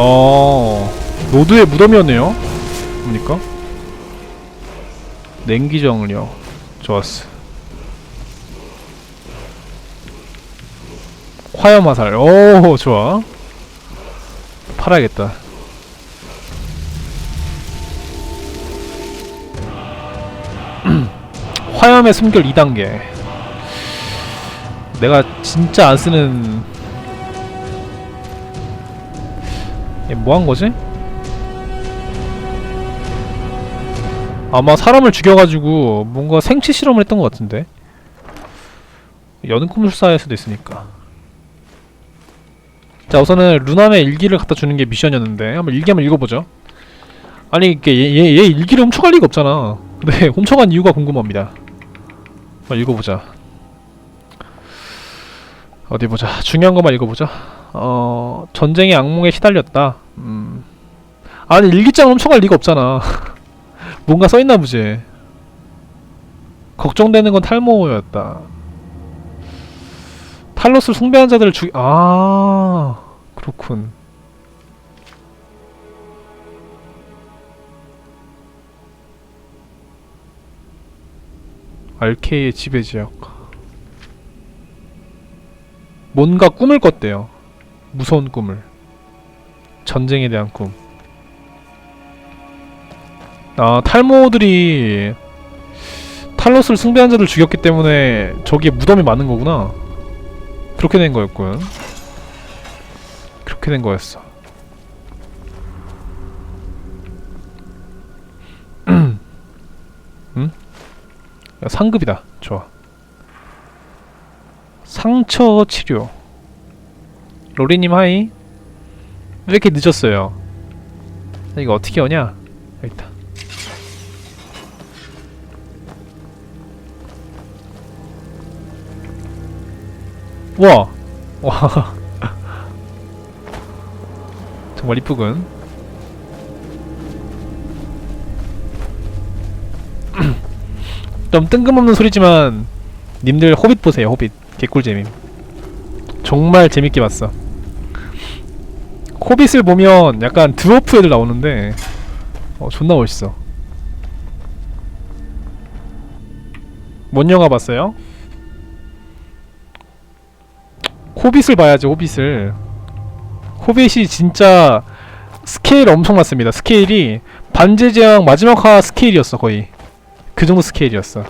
어 노드의 무덤이었네요. 뭡니까? 냉기정을요 좋았어. 화염화살. 오 좋아. 팔아야겠다. 화염의 숨결 2단계. 내가 진짜 안 쓰는 뭐 한 거지? 아마 사람을 죽여가지고 뭔가 생체 실험을 했던 것 같은데. 여는 꿈술사일 수도 있으니까. 자 우선은 루남의 일기를 갖다 주는 게 미션이었는데 한번 일기 한번 읽어보죠. 아니 이게 얘, 얘, 얘 일기를 훔쳐갈 리가 없잖아. 근데 훔쳐간 이유가 궁금합니다. 한번 읽어보자. 어디 보자. 중요한 것만 읽어보자. 어 전쟁의 악몽에 시달렸다 음. 아니 일기장을 훔쳐갈 리가 없잖아. 뭔가 써있나 보지. 걱정되는 건 탈모였다. 탈로스를 숭배한 자들을 죽이 아 그렇군. 알케이의 지배 지역. 뭔가 꿈을 꿨대요. 무서운 꿈을 전쟁에 대한 꿈 아, 탈모들이 탈로스를 숭배한 자들 죽였기 때문에 저기에 무덤이 많은 거구나. 그렇게 된 거였군. 그렇게 된 거였어. 응? 야, 상급이다. 좋아. 상처 치료. 로리님 하이. 왜 이렇게 늦었어요? 이거 어떻게 오냐? 여기 있다. 와! 와. 정말 이쁘군. 좀 뜬금없는 소리지만 님들 호빗 보세요. 호빗. 개꿀잼임. 정말 재밌게 봤어. 호빗을 보면 약간 드워프 애들 나오는데 어, 존나 멋있어. 뭔 영화 봤어요? 호빗을 봐야지 호빗을 호빗이 진짜 스케일 엄청 났습니다 스케일이 반지의 제왕 마지막 화 스케일이었어 거의 그 정도 스케일이었어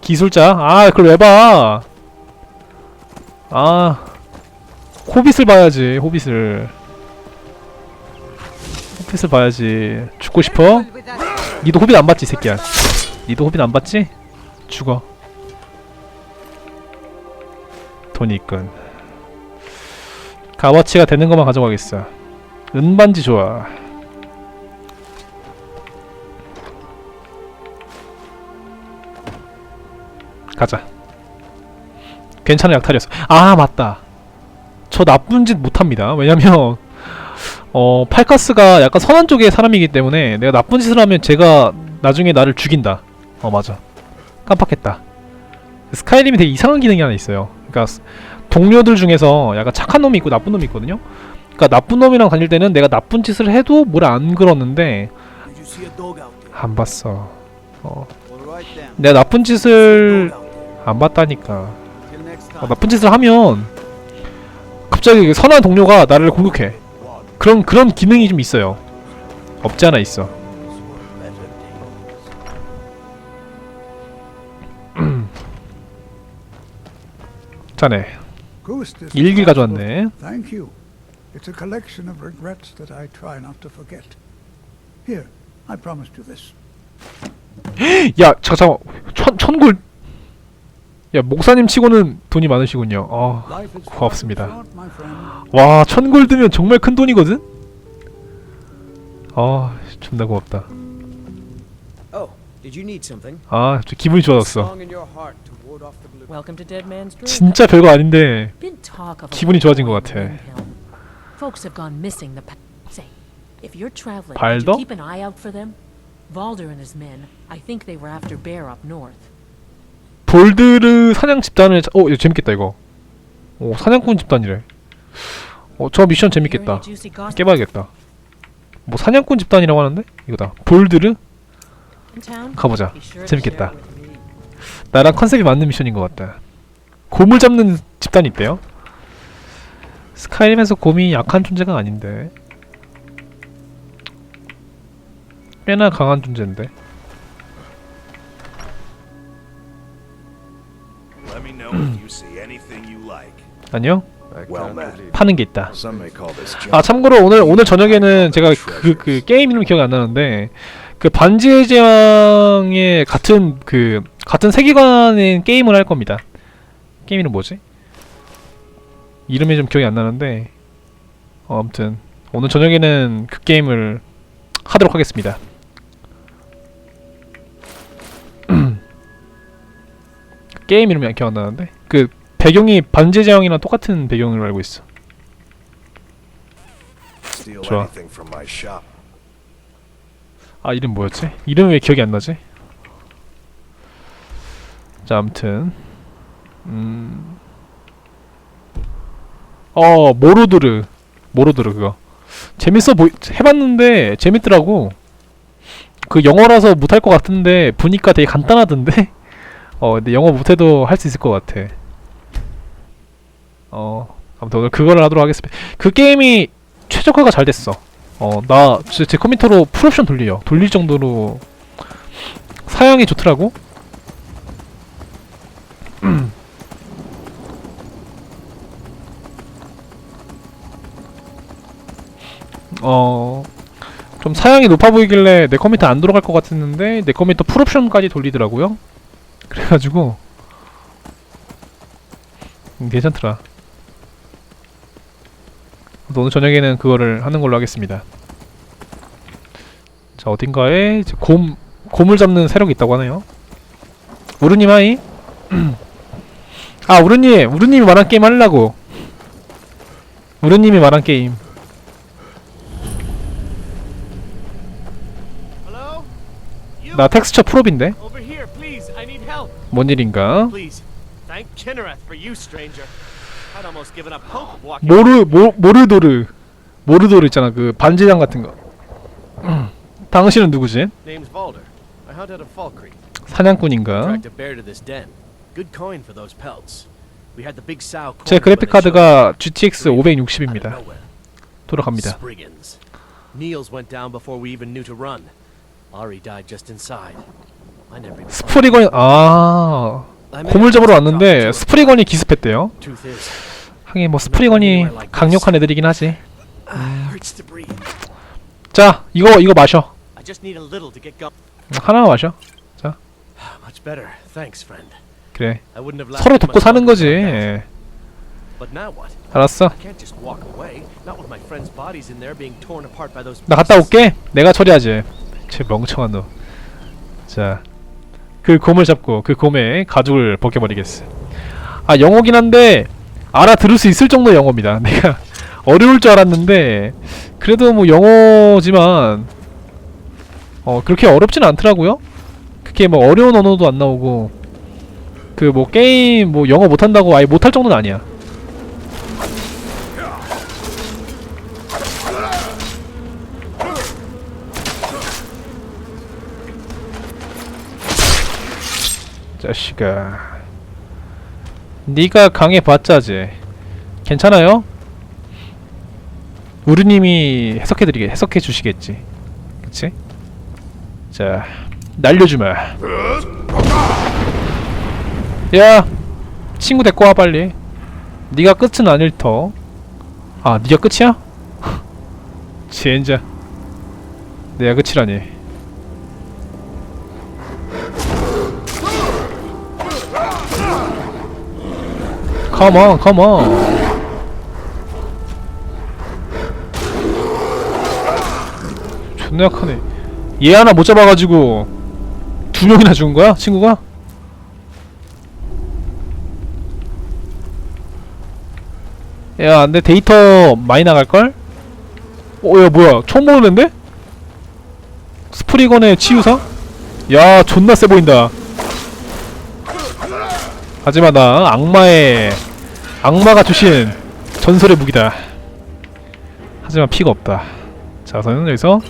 기술자? 아 그걸 왜봐 아 호빗을 봐야지 호빗을. 호빗을 봐야지. 죽고 싶어? 니도 호빗 안 봤지 이 새끼야. 니도 호빗 안 봤지? 죽어. 돈이 있군. 값어치가 되는 것만 가져가겠어. 은반지 좋아. 가자. 괜찮은 약탈이었어. 아 맞다 저 나쁜 짓 못합니다 왜냐면 어 팔카스가 약간 선한 쪽의 사람이기 때문에 내가 나쁜 짓을 하면 제가 나중에 나를 죽인다 어 맞아 깜빡했다 스카이림이 되게 이상한 기능이 하나 있어요 그러니까 스- 동료들 중에서 약간 착한 놈이 있고 나쁜 놈이 있거든요. 그러니까 나쁜 놈이랑 다닐 때는 내가 나쁜 짓을 해도 뭘 안 그러는데? 안 봤어. 어. 내가 나쁜 짓을. 안 봤다니까. 어. 나쁜 짓을 하면 갑자기 선한 동료가 나를 공격해. 그런 그런 기능이 좀 있어요. 없지 않아 있어. 자네 일기. 가져왔네. It's a collection of regrets that I try not to forget. Here, I promised you this. 야 잠깐 천 천골. 야 목사님 치고는 돈이 많으시군요. 어, 고맙습니다. 와 천골드면 정말 큰 돈이거든. 아 존나 고맙다. Oh? 아저 기분이 좋아졌어. 진짜 별거 아닌데 기분이 좋아진 것 같아. 발더? would you keep an eye out for them? Valder and his men. I think they were after Bear up north. 볼드르 사냥 집단을 자- 어 이거 재밌겠다 이거. 오 사냥꾼 집단이래. 어, 저 미션 재밌겠다. 깨봐야겠다. 뭐 사냥꾼 집단이라고 하는데? 이거다. 볼드르? 가보자. 재밌겠다. 나랑 컨셉이 맞는 미션인 것 같다. 곰을 잡는 집단이 있대요. 스카이림에서 곰이 약한 존재가 아닌데. 꽤나 강한 존재인데. 아니요? 파는 게 있다. 아 참고로 오늘 오늘 저녁에는 제가 그 그 게임 이름 기억이 안 나는데 그 반지의 제왕의 같은 그 같은 세계관의 게임을 할 겁니다. 게임 이름 뭐지? 이름이 좀 기억이 안 나는데 어, 아무튼 오늘 저녁에는 그 게임을 하도록 하겠습니다. 그 게임 이름이 기억 안 나는데 그 배경이 반지의 제왕이랑 똑같은 배경으로 알고 있어. 좋아. 아 이름 뭐였지? 이름 왜 기억이 안 나지? 자 아무튼 음... 어 모로드르 모로드르 그거 재밌어 보이 해봤는데 재밌더라고 그 영어라서 못할 것 같은데 보니까 되게 간단하던데 어 근데 영어 못해도 할 수 있을 것 같아 어 아무튼 오늘 그거를 하도록 하겠습니다 그 게임이 최적화가 잘 됐어 어, 나, 제, 제 컴퓨터로 풀옵션 돌려요. 돌릴 정도로 사양이 좋더라고. 어, 좀 사양이 높아 보이길래 내 컴퓨터 안 돌아갈 것 같았는데 내 컴퓨터 풀옵션까지 돌리더라고요. 그래가지고 음, 괜찮더라. 오늘 저녁에는 그거를 하는 걸로 하겠습니다. 자 어딘가에 이제 곰 곰을 잡는 세력이 있다고 하네요. 우르님 하이. 아 우르님 우르님이 말한 게임 하려고. 우르님이 말한 게임. 나 텍스처 프로인데. 뭔 일인가? 모르 모 모르도르 모르도르 있잖아 그 반지장 같은 거. 당신은 누구지? 사냥꾼인가? Tracked a bear to this den. Good coin for those pelts. We had the big sow. 제 그래픽 카드가 GTX showed up. Out of 560입니다. nowhere. 돌아갑니다. Spriggans. Niels went down before we even knew to run. Ari died just inside. I never even 스프리건 아 a 잡으러 왔는데. 스프리건이 기습했대요. 하긴 뭐 스프리건이 강력한 애들이긴 하지. breathe. 자 이거 이거 마셔. 하나 마셔. Friend. 그래. 서로 돕고 사는 거지. 예. 알았어. 나 갔다. 올게. 내가 처리하지. 제 멍청한 놈. 자, 그 곰을 잡고 그 곰의 가죽을 벗겨버리겠어. 아 영어긴 한데 알아들을 수 있을 정도 영어입니다. 내가 어려울 줄 알았는데 그래도 뭐 영어지만 어 그렇게 어렵진 않더라고요. 그렇게 뭐 어려운 언어도 안 나오고 그 뭐 게임 뭐 영어 못한다고 아예 못할 정도는 아니야. 자식아 네가 강해봤자지 괜찮아요? 우르님이 해석해드리게 해석해 주시겠지 그치? 자 날려주마 야 친구 데리고 와 빨리 네가 끝은 아닐 터. 아 네가 끝이야? 젠자 내가 끝이라니 Come on, come on. 존나 약하네. 얘 하나 못 잡아가지고 두 명이나 죽은 거야, 친구가? 야, 근데 데이터 많이 나갈걸? 어, 야, 뭐야. 보는 앤데? 스프리건의 치유사? 야, 존나 세 보인다. 하지만 나 악마의 악마가 주신 전설의 무기다. 하지만 피가 없다. 자, 저는 여기서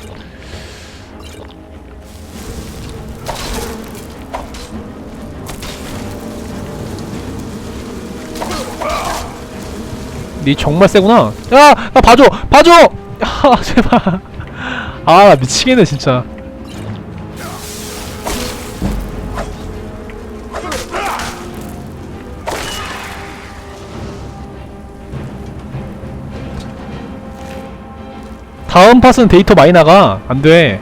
니 정말 세구나. 야, 나 봐줘, 봐줘. 야, 제발. 아, 나 미치겠네 진짜. 다음 팟은 데이터 많이 나가. 안 돼.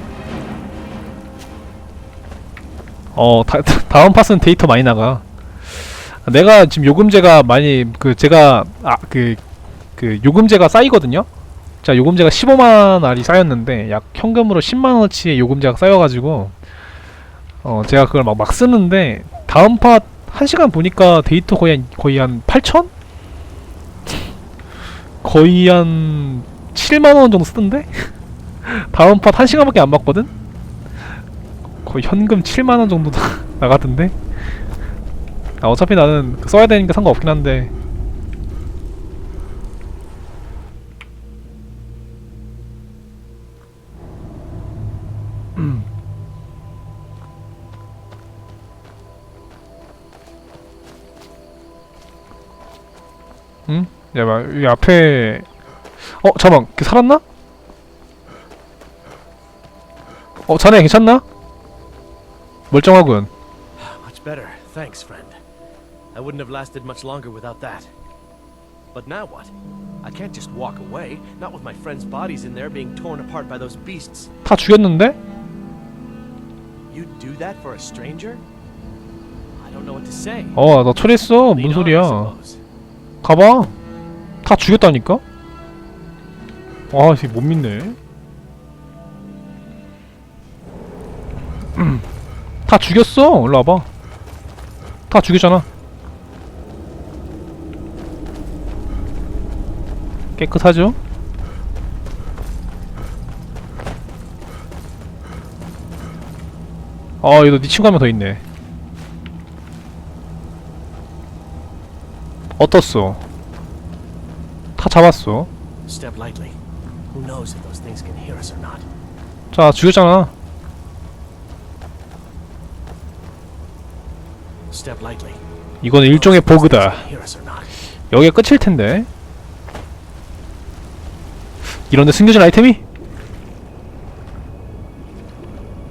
어, 다, 다음 팟은 데이터 많이 나가. 내가 지금 요금제가 많이 그 제가 아그그 요금제가 쌓이거든요. 자 요금제가 15만 알이 쌓였는데 약 현금으로 10만 원어치의 요금제가 쌓여가지고 어 제가 그걸 막 막 쓰는데 다음 팟 1시간 보니까 데이터 거의 한 거의 한 8천? 거의 한 7만 원 정도 쓰던데? 다음 팟 1시간밖에 안 봤거든? 거의 현금 7만 원 정도 나가던데? 아, 어차피 나는 그 써야 되니까 상관없긴 한데 음. 응? 야, 막 여기 앞에 어, 잠깐만, 걔 살았나? 어, 자네 괜찮나? 멀쩡하군. Much better. Thanks, friend. I wouldn't have lasted much longer without that. But now what? I can't just walk away, not with my friends' bodies in there being torn apart by those beasts. 다 죽였는데? You'd do that for a stranger? I don't know what to say. 어, 나 처리했어. Lead 뭔 on, I 소리야? suppose. 가봐. 다 죽였다니까? 아, 이못 믿네. 다 죽였어. 일로 와봐. 다 죽였잖아. 깨끗하죠? 아, 여기도 네 친구 한 명 더 있네. 어떻소? 다 잡았어. Step lightly. Who knows if those things can hear us or not? 자, 죽였잖아. Step lightly. 이건 일종의 버그다. Hear us or not? 여기가 끝일 텐데. 이런데 숨겨진 아이템이?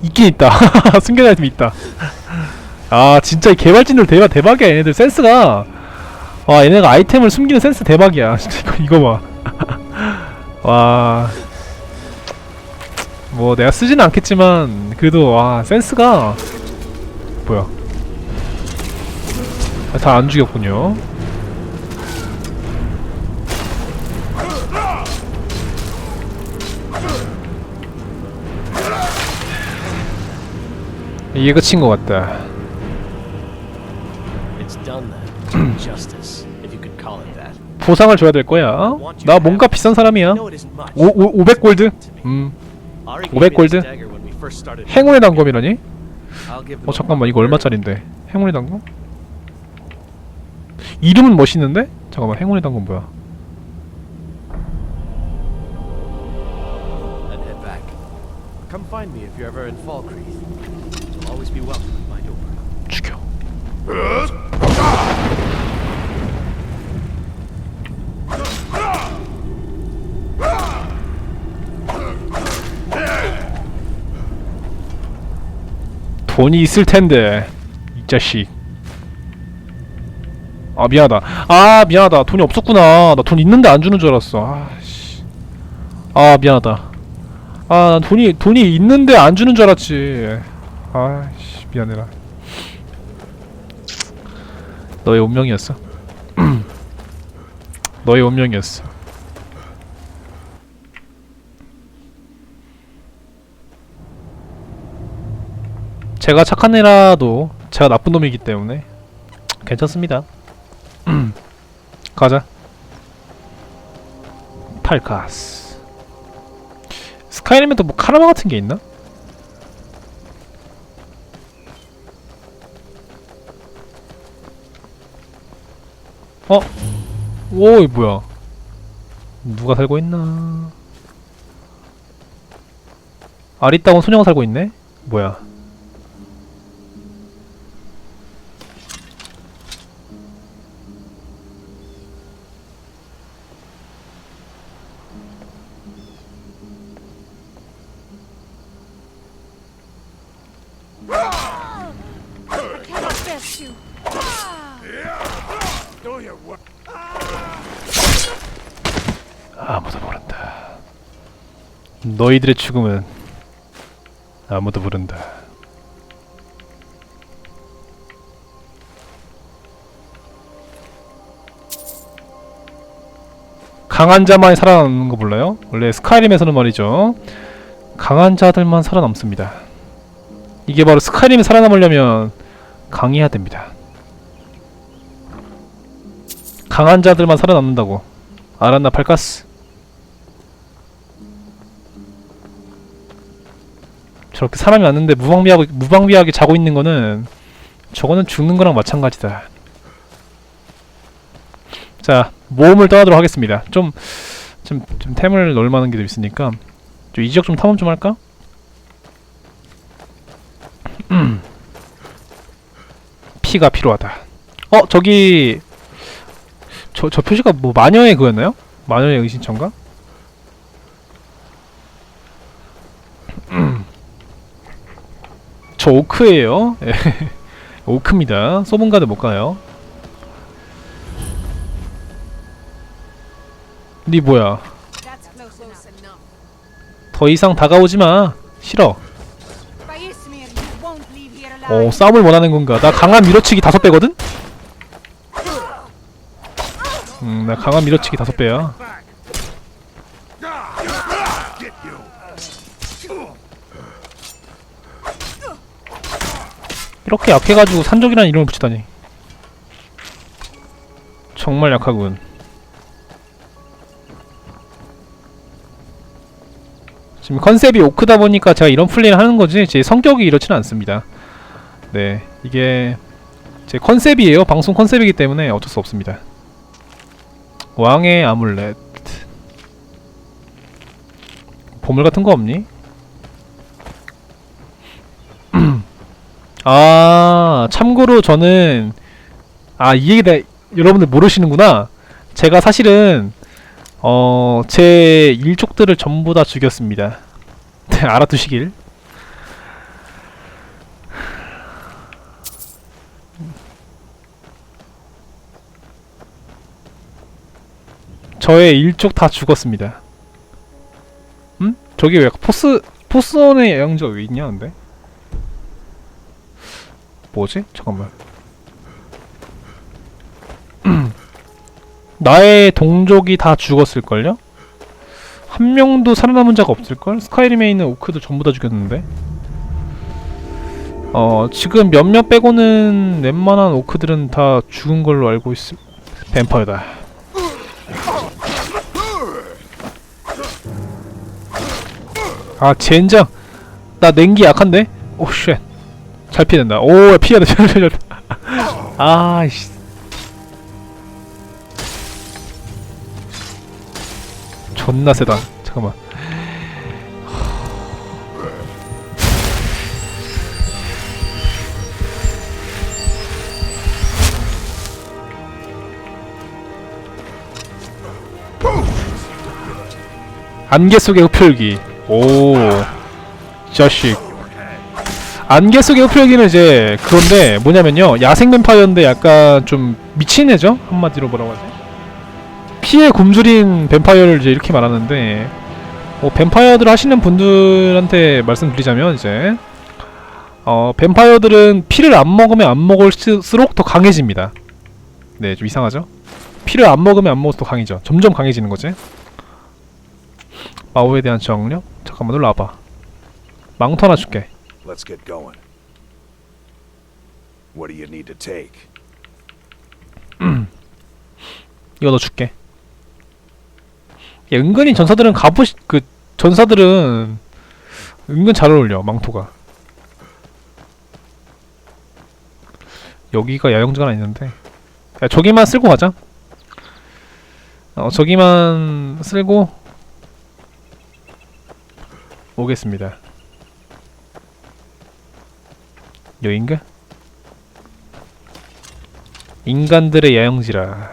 있긴 있다. 숨겨진 아이템이 있다. 아, 진짜 이 개발진들 대박 대박이야. 얘네들 센스가. 와, 얘네가 아이템을 숨기는 센스 대박이야. 진짜 이거 이거 봐. 와. 뭐 내가 쓰지는 않겠지만 그래도 와 센스가 뭐야? 아, 다안 죽였군요. 이게 끝인 것 같다. 보상을 줘야 될 거야. 나 뭔가 비싼 사람이야. 오, 오, 500 골드. 음, Ari 500 gave me this 골드? 행운의 단검이라니? I'll give them 어 잠깐만 이거 얼마짜린데? 행운의 단검? 이름은 멋있는데? 잠깐만 행운의 단검 뭐야? Head 돈이 있을 텐데 이 자식. 아 미안하다. 아 미안하다. 돈이 없었구나. 나 돈 있는데 안 주는 줄 알았어. 아씨. 아 미안하다. 아난 돈이 돈이 있는데 안 주는 줄 알았지. 아씨 미안해라. 너의 운명이었어. 너의 운명이었어. 제가 착한 애라도 제가 나쁜 놈이기 때문에 괜찮습니다. 가자. 팔카스. 스카이림에도 뭐 카르마 같은 게 있나? 어? 오, 이 뭐야? 누가 살고 있나? 아리따운 소녀가 살고 있네? 뭐야 아무도 모른다. 너희들의 죽음은 아무도 모른다. 강한 자만이 살아남는 거 몰라요? 원래 스카이림에서는 말이죠. 강한 자들만 살아남습니다. 이게 바로 스카이림에 살아남으려면 강해야 됩니다 강한 자들만 살아남는다고 알았나 팔가스 저렇게 사람이 왔는데 무방비하게 무방비하게 자고 있는 거는 저거는 죽는 거랑 마찬가지다. 자 모험을 떠나도록 하겠습니다. 좀 좀 좀 템을 넣을 만한 게 좀 있으니까 좀 이 지역 좀 탐험 좀 할까? 음. 피가 필요하다. 어 저기 저 저 표시가 뭐 마녀의 그였나요? 마녀의 의신천가? 저 오크예요. 예. 오크입니다. 소문가도 못 가요. 니 뭐야? 더 이상 다가오지 마. 싫어. 어. 싸움을 원하는 건가? 나 강한 밀어치기 다섯 배거든. 음, 나 강한 밀어치기 다섯 배야. 이렇게 약해가지고 산적이라는 이름을 붙이다니. 정말 약하군. 지금 컨셉이 오크다 보니까 제가 이런 플레이를 하는 거지 제 성격이 이렇지는 않습니다. 네, 이게 제 컨셉이에요. 방송 컨셉이기 때문에 어쩔 수 없습니다. 왕의 아물렛 보물 같은 거 없니? 아 참고로 저는 아 이 얘기 내 여러분들 모르시는구나. 제가 사실은 어 제 일족들을 전부 다 죽였습니다. 네, 알아두시길. 저의 일족 다 죽었습니다. 음? 저기 왜 포스 포스원의 영지가 왜 있냐 근데? 뭐지? 잠깐만. 나의 동족이 다 죽었을걸요? 한 명도 살아남은 자가 없을걸? 스카이림에 있는 오크도 전부 다 죽였는데? 어, 지금 몇몇 빼고는 웬만한 오크들은 다 죽은 걸로 알고 있음. 뱀파이어다. 아, 젠장! 나 냉기 약한데? 오, 쉣. 잘 피해낸다. 오, 피해야 돼. 아이씨. 존나 세다. 잠깐만. 안개 속의 흡혈기. 오. 자식. 안개 속의 흡혈기는 이제 그런데 뭐냐면요. 야생 뱀파이어인데 약간 좀 미친 애죠? 한마디로 뭐라고 하지? 피에 굶주린 뱀파이어를 이제 이렇게 말하는데 뭐 뱀파이어들 하시는 분들한테 말씀드리자면 이제 어 뱀파이어들은 피를 안 먹으면 안 먹을수록 더 강해집니다. 네, 좀 이상하죠? 피를 안 먹으면 안 먹을수록 더 강해져. 점점 강해지는 거지. 마오에 대한 저항력? 잠깐만 놀라와봐. 망토 하나 줄게. Let's get going. What do you need to take? 이거 너 줄게. 야, 은근히 전사들은 갑옷 그 전사들은 은근 잘 어울려 망토가. 여기가 야영지가 하나 있는데. 야, 저기만 쓸고 가자. 어, 저기만 쓸고 오겠습니다. 여인가? 인간들의 야영지라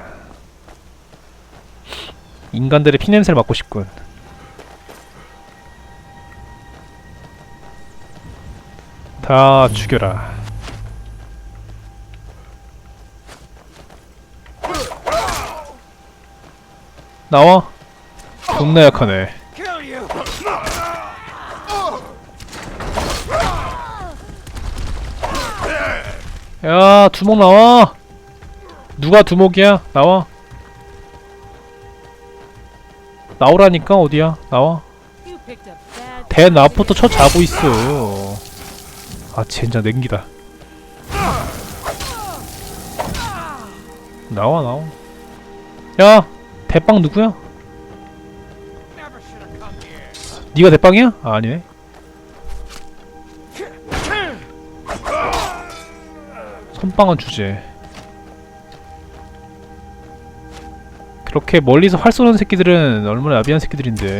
인간들의 피냄새를 맡고 싶군 다 죽여라 나와? 존나 약하네 야 두목 나와. 누가 두목이야? 나와. 나오라니까 어디야? 나와. You picked a bad 대 나부터 쳐 자고 있어. 아 젠장 냉기다. 나와 나와. 야 대빵 누구야? 니가 대빵이야? 아, 아니네 선빵은 주제. 그렇게 멀리서 활 쏘는 새끼들은 얼마나 야비한 새끼들인데